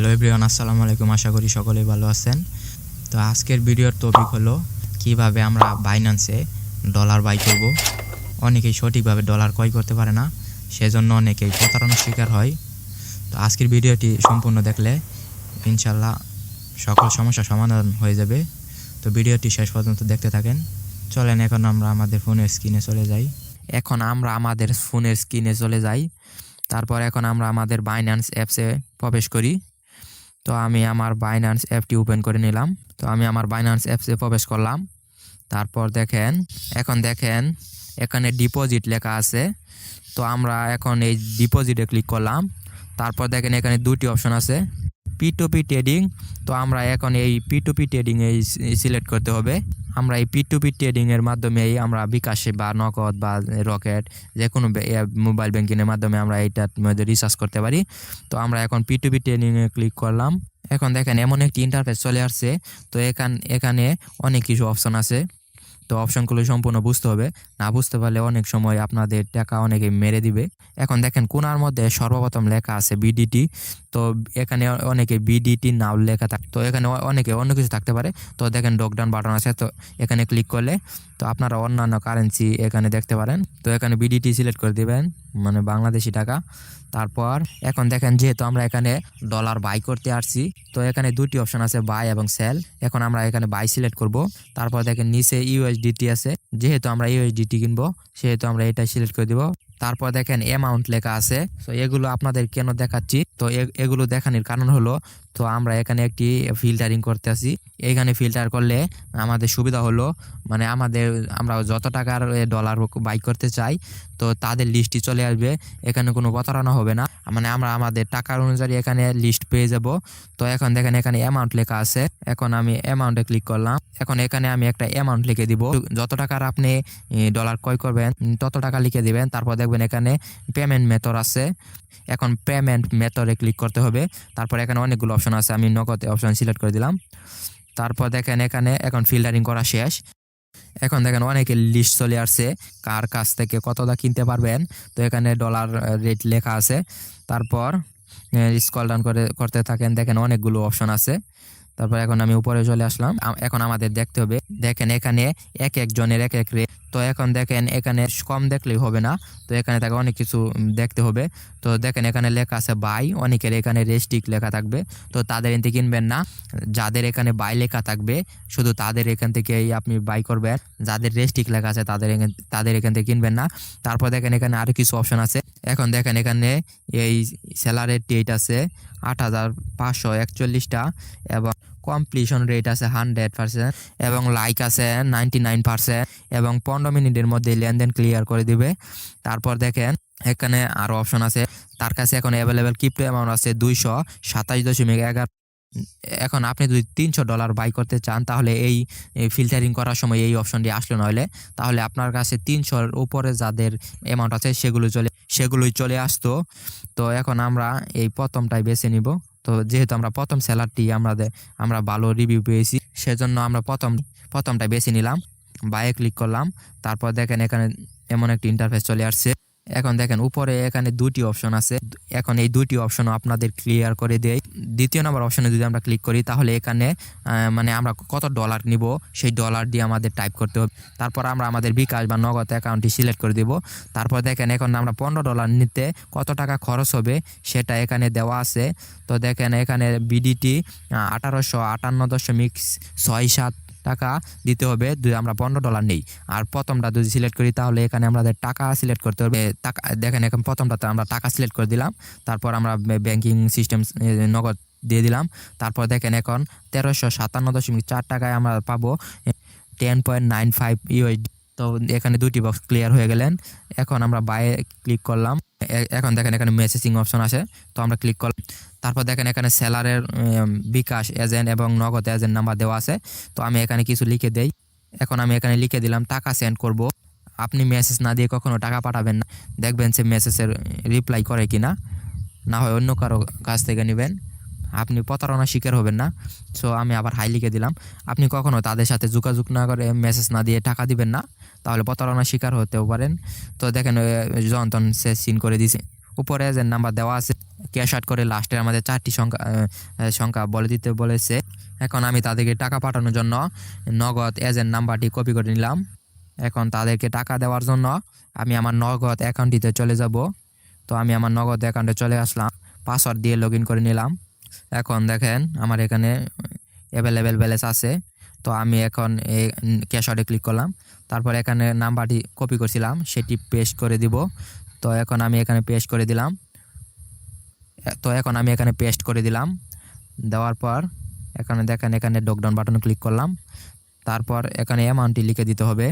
Hello everyone আসসালামু আলাইকুম। আশা করি সকলেই ভালো আছেন। তো আজকের ভিডিওর টপিক হলো কীভাবে আমরা বাইন্যান্সে ডলার বাই করব। অনেকেই সঠিকভাবে ডলার ক্রয় করতে পারে না, সেজন্য অনেকেই প্রতারণার শিকার হয়। তো আজকের ভিডিওটি সম্পূর্ণ দেখলে ইনশাল্লাহ সকল সমস্যা সমাধান হয়ে যাবে। তো ভিডিওটি শেষ পর্যন্ত দেখতে থাকেন। চলেন এখন আমরা আমাদের ফোনের স্ক্রিনে চলে যাই। এখন আমরা আমাদের ফোনের স্ক্রিনে চলে যাই। তারপর এখন আমরা আমাদের বাইন্যান্স অ্যাপসে প্রবেশ করি। তো আমি আমার বাইন্যান্স অ্যাপটি ওপেন করে নিলাম। তো আমি আমার বাইন্যান্স অ্যাপসে প্রবেশ করলাম। তারপর দেখেন, এখন দেখেন, এখানে ডিপোজিট লেখা আছে। তো আমরা এখন এই ডিপোজিটে ক্লিক করলাম। তারপর দেখেন, এখানে দুটি অপশন আছে। পি টু পি ট্রেডিং তো আমরা এখন এই পি টু পি ট্রেডিং এই সিলেক্ট করতে হবে। আমরা এই পি টু পি ট্রেডিংয়ের মাধ্যমেই আমরা বিকাশে বা নগদ বা রকেট যে কোনো মোবাইল ব্যাংকিংয়ের মাধ্যমে আমরা এইটার মধ্যে রিচার্জ করতে পারি। তো আমরা এখন পি টু পি ট্রেডিংয়ে ক্লিক করলাম। এখন দেখেন এমন একটি ইন্টারফেস চলে আসছে। তো এখান এখানে অনেক কিছু অপশন আছে। তো অপশনগুলো সম্পূর্ণ বুঝতে হবে। না বুঝতে পারলে অনেক সময় আপনাদের টাকা অনেকে মেরে দিবে। এখন দেখেন কোনার মধ্যে সর্বপ্রথম লেখা আছে বিডিটি তো এখানে অনেকে বিডিটি নাও লেখা থাকে তো এখানে অনেকে অন্য কিছু থাকতে পারে। তো দেখেন ডকডাউন বাটন আছে। তো এখানে ক্লিক করলে তো আপনারা অন্যান্য কারেন্সি এখানে দেখতে পারেন। তো এখানে বিডিটি সিলেক্ট করে দিবেন। মানে বাংলাদেশি টাকা। তারপর এখন দেখেন যেহেতু আমরা এখানে ডলার বাই করতে আসছি, তো এখানে দুটি অপশন আছে বাই এবং সেল এখন আমরা এখানে বাই সিলেক্ট করব। তারপর দেখেন নিচে ইউএসডিটি আছে। যেহেতু আমরা ইউএসডিটি কিনবো, সেহেতু আমরা এটা সিলেক্ট করে দিব। তারপর দেখেন অ্যামাউন্ট লেখা আছে। তো এগুলো আপনাদের কেন দেখাচ্ছি? তো এগুলো দেখানোর কারণ হলো তো আমরা এখানে একটি ফিল্টারিং করতে আসি। এখানে ফিল্টার করলে আমাদের সুবিধা হলো মানে আমাদের, আমরা যত টাকার ডলার বাই করতে চাই, তো তাদের লিস্টই চলে আসবে। এখানে কোনো প্রতারণা হবে না। মানে আমরা আমাদের টাকার অনুযায়ী এখানে লিস্ট পেয়ে যাব। তো এখন দেখেন এখানে অ্যামাউন্ট লেখা আছে। এখন আমি অ্যামাউন্টে ক্লিক করলাম। এখন এখানে আমি একটা অ্যামাউন্ট লিখে দিব। যত টাকার আপনি ডলার ক্রয় করবেন, তত টাকা লিখে দিবেন। তারপর দেখবেন এখানে পেমেন্ট মেথড আছে। এখন পেমেন্ট মেথডে ক্লিক করতে হবে। তারপর এখানে অনেকগুলো অপশন আছে, আমি নগদ অপশন সিলেক্ট করে দিলাম। তারপর দেখেন এখানে এখন ফিল্টারিং করা শেষ। এখন দেখেন অনেকে লিস্ট চলে আসছে, কার কাছ থেকে কতটা কিনতে পারবেন। তো এখানে ডলার রেট লেখা আছে। তারপর স্কল ডাউন করে, করতে থাকেন, দেখেন অনেকগুলো অপশন আছে। তারপর এখন আমি উপরে চলে আসলাম। এখন আমাদের দেখতে হবে। দেখেন এখানে এক একজনের এক এক রে। তো এখন দেখেন এখানে কম দেখলেই হবে না। তো এখানে তাকে অনেক কিছু দেখতে হবে। তো দেখেন এখানে লেখা আছে বাই। অনেকের এখানে রেস্টিক লেখা থাকবে। তো তাদের থেকে কিনবেন না। যাদের এখানে বাই লেখা থাকবে, শুধু তাদের এখান থেকেই আপনি বাই করবেন। যাদের রেস্টিক লেখা আছে তাদের তাদের এখান থেকে কিনবেন না। তারপর দেখেন এখানে আরও কিছু অপশন আছে। এখন দেখেন এখানে এই স্যালারের ডেট আছে আট হাজার পাঁচশো একচল্লিশটা। এবং কমপ্লিশন রেট আছে হান্ড্রেড পার্সেন্ট এবং লাইক আছে নাইনটি নাইন পার্সেন্ট এবং পনেরো মিনিটের মধ্যে লেনদেন ক্লিয়ার করে দিবে। তারপর দেখেন, এখানে আরও অপশন আছে। তার কাছে এখন অ্যাভেলেবেল ক্রিপ্টো অ্যামাউন্ট আছে দুইশো সাতাশ দশমিক এগারো। এখন আপনি যদি তিনশো ডলার বাই করতে চান, তাহলে এই ফিল্টারিং করার সময় এই অপশনটি আসলো নইলে, তাহলে আপনার কাছে তিনশোর উপরে যাদের অ্যামাউন্ট আছে সেগুলো চলে, সেগুলোই চলে আসতো। তো এখন আমরা এই প্রথমটাই বেছে নিব। তো যেহেতু আমরা প্রথম সেলারটি আমাদের, আমরা ভালো রিভিউ পেয়েছি, সেজন্য আমরা প্রথম প্রথমটা বেছে নিলাম বাইয়ে ক্লিক করলাম, তারপর দেখেন এখানে এমন একটি ইন্টারফেস চলে আসছে। এখন দেখেন, উপরে এখানে দুটি অপশন আছে। এখন এই দুটি অপশন আপনাদের ক্লিয়ার করে দেয় দ্বিতীয় নম্বর অপশনে যদি আমরা ক্লিক করি, তাহলে এখানে মানে আমরা কত ডলার নিব, সেই ডলার দিয়ে আমাদের টাইপ করতে হবে। তারপর আমরা আমাদের বিকাশ বা নগদ অ্যাকাউন্টটি সিলেক্ট করে দিব। তারপর দেখেন, এখন আমরা পনেরো ডলার নিতে কত টাকা খরচ হবে, সেটা এখানে দেওয়া আছে। তো দেখেন, এখানে বিডিটি আঠারোশো আটান্ন দশমিক ছয় সাত টাকা দিতে হবে যদি আমরা পনেরো ডলার নেই। আর প্রথমটা যদি সিলেক্ট করি, তাহলে এখানে আমাদের টাকা সিলেক্ট করতে হবে। টাকা, দেখেন এখন প্রথমটাতে আমরা টাকা সিলেক্ট করে দিলাম। তারপর আমরা ব্যাংকিং সিস্টেম নগদ দিয়ে দিলাম। তারপর দেখেন এখন তেরোশো সাতান্ন দশমিক চার টাকায় আমরা পাবো ten point nine five USD তো এখানে দুটি বক্স ক্লিয়ার হয়ে গেলেন। এখন আমরা বাইরে ক্লিক করলাম। এখন দেখেন এখানে মেসেজিং অপশন আছে, তো আমরা ক্লিক করলাম। তারপর দেখেন এখানে সেলারের বিকাশ এজেন্ট এবং নগদ এজেন্ট নাম্বার দেওয়া আছে। তো আমি এখানে কিছু লিখে দেই। এখন আমি এখানে লিখে দিলাম, টাকা সেন্ড করব। আপনি মেসেজ না দিয়ে কখনো টাকা পাঠাবেন না। দেখবেন সে মেসেজের রিপ্লাই করে কিনা। না হয় অন্য কারও কাছ থেকে নেবেন। আপনি প্রতারণার শিকার হবেন না। সো আমি আবার হাই লিখে দিলাম। আপনি কখনো তাদের সাথে যোগাযোগ না করে মেসেজ না দিয়ে টাকা দিবেন না? তাহলে প্রতারণার শিকার হতেও পারেন। তো দেখেন যন্ত্রণ সে সিন করে দিছে। উপরে যে নাম্বার দেওয়া আছে ক্যাশ আউট করে লাস্টে আমাদের চারটি সংখ্যা সংখ্যা বলে দিতে বলেছে। এখন আমি তাদেরকে টাকা পাঠানোর জন্য নগদ এজেন্ট নাম্বারটি কপি করে নিলাম। এখন তাদেরকে টাকা দেওয়ার জন্য আমি আমার নগদ অ্যাকাউন্টটিতে চলে যাব। তো আমি আমার নগদ অ্যাকাউন্টে চলে আসলাম। পাসওয়ার্ড দিয়ে লগ করে নিলাম। এখন দেখেন, আমার এখানে অ্যাভেলেবেল ব্যালেন্স আছে। তো আমি এখন এই ক্যাশ আউটে ক্লিক করলাম। তারপর এখানে নাম্বারটি কপি করছিলাম, সেটি পেস্ট করে দিব। তো এখন আমি এখানে পেস্ট করে দিলাম। তো এখন আমি এখানে পেস্ট করে দিলাম। দেওয়ার পর এখানে দেখেন, এখানে ডকডাউন বাটন ক্লিক করলাম। তারপর এখানে অ্যামাউন্টটি লিখে দিতে হবে।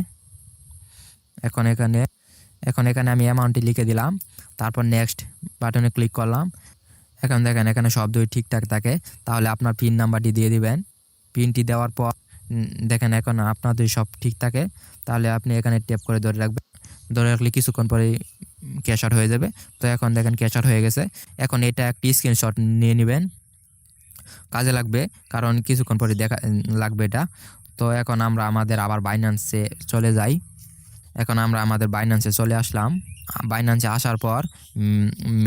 এখন এখানে এখন এখানে আমি অ্যামাউন্টটি লিখে দিলাম। তারপর নেক্সট বাটনে ক্লিক করলাম। এখন দেখেন, এখানে সব দুই ঠিকঠাক থাকে। তাহলে আপনার পিন নাম্বারটি দিয়ে দিবেন। পিনটি দেওয়ার পর দেখেন এখন আপনার যদি সব ঠিক থাকে। তাহলে আপনি এখানে ট্যাপ করে ধরে রাখবেন। ধরে রাখলে কিছুক্ষণ পরেই ক্যাশ আউট হয়ে যাবে। তো এখন দেখেন ক্যাশ আউট হয়ে গেছে। এখন এটা একটি স্ক্রিনশট নিয়ে নেবেন। কাজে লাগবে, কারণ কিছুক্ষণ পরে দেখা লাগবে এটা। তো এখন আমরা আমাদের আবার বাইন্যান্সে চলে যাই। এখন আমরা আমাদের বাইন্যান্সে চলে আসলাম। বাইন্যান্সে আসার পর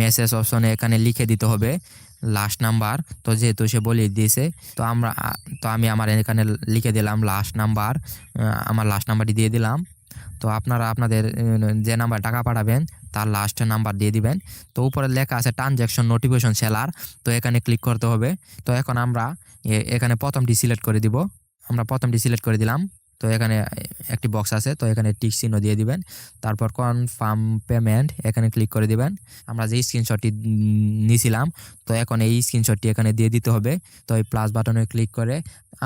মেসেজ অপশনে এখানে লিখে দিতে হবে লাস্ট নাম্বার তো যেহেতু সে বলে দিয়েছে, তো আমরা, তো আমি আমার এখানে লিখে দিলাম লাস্ট নাম্বার আমার লাস্ট নাম্বারটি দিয়ে দিলাম। তো আপনারা আপনাদের যে নাম্বার টাকা পাঠাবেন, তার লাস্ট নাম্বার দিয়ে দিবেন। তো উপরে লেখা আছে ট্রানজ্যাকশন নোটিফিকেশন সেলার তো এখানে ক্লিক করতে হবে। তো এখন আমরা এখানে প্রথমটি সিলেক্ট করে দিব। আমরা প্রথমটি সিলেক্ট করে দিলাম। তো এখানে একটি বক্স আছে, তো এখানে টিক চিহ্ন দিয়ে দিবেন। তারপর কনফার্ম পেমেন্ট এখানে ক্লিক করে দিবেন। আমরা যে স্ক্রিনশটটি নিয়েছিলাম তো এখন এই স্ক্রিনশটটি এখানে দিয়ে দিতে হবে। তো এই প্লাস বাটনে ক্লিক করে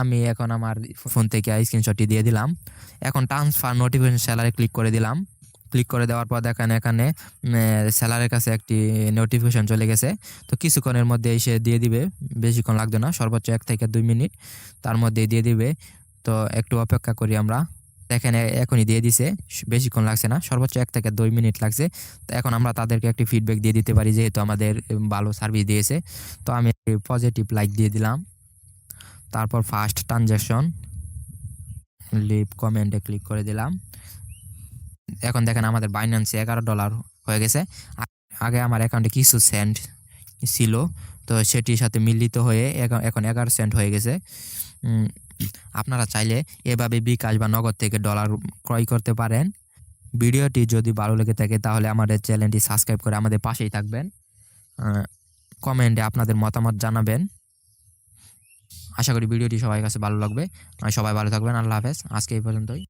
আমি এখন আমার ফোন থেকে স্ক্রিনশটটি দিয়ে দিলাম। এখন ট্রান্সফার নোটিফিকেশন স্যালারে ক্লিক করে দিলাম। ক্লিক করে দেওয়ার পর দেখেন এখানে স্যালারের কাছে একটি নোটিফিকেশন চলে গেছে। তো কিছুক্ষণের মধ্যে এসে দিয়ে দিবে, বেশিক্ষণ লাগবে না, সর্বোচ্চ এক থেকে দুই মিনিট। তার মধ্যে দিয়ে দিবে। তো একটু অপেক্ষা করি আমরা। দেখেন এ- এখনই দিয়ে দিছে বেশিক্ষণ লাগছে না, সর্বোচ্চ এক থেকে দুই মিনিট লাগছে। তো এখন আমরা তাদেরকে একটি ফিডব্যাক দিয়ে দিতে পারি, যেহেতু আমাদের ভালো সার্ভিস দিয়েছে। তো আমি পজিটিভ লাইক দিয়ে দিলাম। তারপর ফার্স্ট ট্রানজ্যাকশন লিভ কমেন্টে ক্লিক করে দিলাম। এখন দেখেন আমাদের বাইন্যান্সে এগারো ডলার হয়ে গেছে। আগে আমার অ্যাকাউন্টে কিছু সেন্ট ছিল, তো সেটির সাথে মিলিত হয়ে এখন- এখন এগারো সেন্ট হয়ে গেছে। আপনারা চাইলে এভাবে বিকাশ বা নগদ থেকে ডলার ক্রয় করতে পারেন। ভিডিওটি যদি ভালো লেগে থাকে তাহলে আমাদের চ্যানেলটি সাবস্ক্রাইব করে আমাদের পাশেই থাকবেন। কমেন্টে আপনাদের মতামত জানাবেন। আশা করি ভিডিওটি সবাই কাছে ভালো লাগবে। সবাই ভালো থাকবেন। আল্লাহ হাফেজ। আজকে এই পর্যন্তই।